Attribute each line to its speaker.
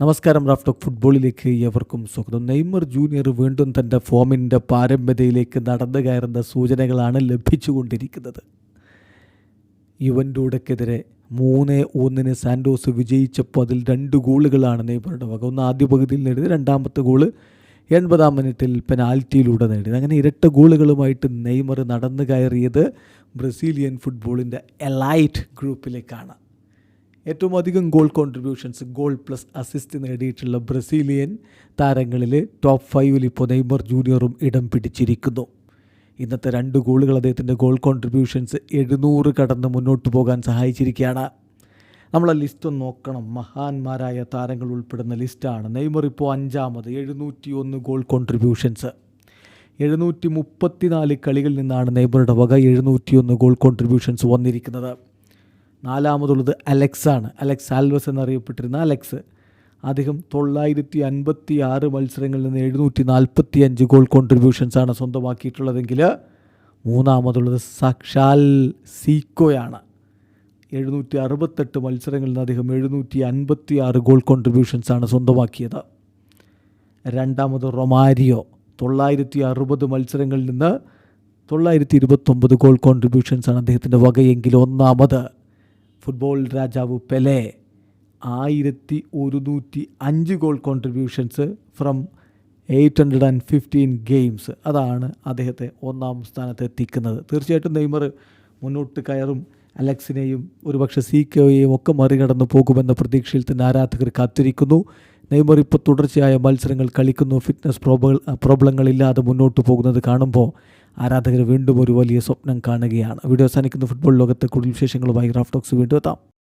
Speaker 1: നമസ്കാരം റാഫ്റ്റോക്ക് ഫുട്ബോളിലേക്ക് എവർക്കും സ്വാഗതം. നെയ്മർ ജൂനിയർ വീണ്ടും തന്റെ ഫോമിന്റെ പാരമ്പര്യയിലേക്ക് നടന്നു കയറുന്ന സൂചനകളാണ് ലഭിച്ചുകൊണ്ടിരിക്കുന്നത്. യുവന്റൂടക്കെതിരെ മൂന്ന് ഒന്നിന് സാൻഡോസ് വിജയിച്ചപ്പോൾ അതിൽ രണ്ട് ഗോളുകളാണ് നെയ്മറുടെ വക. ഒന്ന് ആദ്യ പകുതിയിൽ നേടിയത് രണ്ടാമത്തെ ഗോൾ എൺപതാം മിനിറ്റിൽ പെനാൽറ്റിയിലൂടെ നേടിയത്. അങ്ങനെ ഇരട്ട ഗോളുകളുമായിട്ട് നെയ്മർ നടന്നു കയറിയത് ബ്രസീലിയൻ ഫുട്ബോളിന്റെ എലൈറ്റ് ഗ്രൂപ്പിലേക്കാണ്. ഏറ്റവും അധികം goal contributions goal plus assist നേടിയിട്ടുള്ള ബ്രസീലിയൻ താരങ്ങളിൽ ടോപ്പ് ഫൈവിൽ ഇപ്പോൾ നെയ്മർ ജൂനിയറും ഇടം പിടിച്ചിരിക്കുന്നു. ഇന്നത്തെ രണ്ട് ഗോളുകൾ അദ്ദേഹത്തിന്റെ ഗോൾ കോൺട്രിബ്യൂഷൻസ് എഴുന്നൂറ് കടന്ന് മുന്നോട്ട് പോകാൻ സഹായിച്ചിരിക്കുകയാണ്. നമ്മളെ ലിസ്റ്റ് നോക്കണം. മഹാന്മാരായ താരങ്ങൾ ഉൾപ്പെടുന്ന ലിസ്റ്റാണ് നെയ്മർ ഇപ്പോൾ അഞ്ചാമത് എഴുന്നൂറ്റി ഒന്ന് ഗോൾ കോൺട്രിബ്യൂഷൻസ് എഴുന്നൂറ്റി മുപ്പത്തിനാല് കളികളിൽ നിന്നാണ് നെയ്മറുടെ വക എഴുന്നൂറ്റിയൊന്ന് ഗോൾ കോൺട്രിബ്യൂഷൻസ് വന്നിരിക്കുന്നത്. നാലാമതുള്ളത് അലക്സാണ്. അലക്സ് ആൽവസ് എന്നറിയപ്പെട്ടിരുന്ന അലക്സ്. അദ്ദേഹം തൊള്ളായിരത്തി അൻപത്തി ആറ് മത്സരങ്ങളിൽ നിന്ന് എഴുന്നൂറ്റി നാൽപ്പത്തി അഞ്ച് ഗോൾ കോൺട്രിബ്യൂഷൻസാണ് സ്വന്തമാക്കിയിട്ടുള്ളതെങ്കിൽ മൂന്നാമതുള്ളത് സാക്ഷാൽ സീക്കോയാണ്. എഴുന്നൂറ്റി അറുപത്തെട്ട് മത്സരങ്ങളിൽ നിന്ന് അദ്ദേഹം എഴുന്നൂറ്റി അൻപത്തി ആറ് ഗോൾ കോൺട്രിബ്യൂഷൻസാണ് സ്വന്തമാക്കിയത്. രണ്ടാമത് റൊമാരിയോ. തൊള്ളായിരത്തി അറുപത് മത്സരങ്ങളിൽ നിന്ന് തൊള്ളായിരത്തി ഇരുപത്തൊമ്പത് ഗോൾ കോൺട്രിബ്യൂഷൻസാണ് അദ്ദേഹത്തിന്റെ വകയെങ്കിൽ ഒന്നാമത്. ഫുട്ബോൾ രാജാവ് പെലെ ആയിരത്തി ഒരുന്നൂറ്റി അഞ്ച് goal contributions from eight hundred and fifteen games അതാണ് അദ്ദേഹത്തെ ഒന്നാം സ്ഥാനത്ത് എത്തിക്കുന്നത്. തീർച്ചയായിട്ടും നെയ്മർ മുന്നോട്ട് കയറും അലക്സിനെയും ഒരുപക്ഷെ സി കെയെയും ഒക്കെ മറികടന്ന് പോകുമെന്ന പ്രതീക്ഷയിൽ തന്നെ ആരാധകർ കാത്തിരിക്കുന്നു. നെയ്മർ ഇപ്പോൾ തുടർച്ചയായ മത്സരങ്ങൾ കളിക്കുന്നു ഫിറ്റ്നസ് പ്രോബ പ്രോബ്ലങ്ങളില്ലാതെ മുന്നോട്ട് പോകുന്നത് കാണുമ്പോൾ ആരാധകർ വീണ്ടും ഒരു വലിയ സ്വപ്നം കാണുകയാണ്. വീഡിയോ അവസാനിക്കുന്ന. ഫുട്ബോൾ ലോകത്തെ കൂടുതൽ വിശേഷങ്ങളുമായി ടോക്സ് വീണ്ടും എത്താം.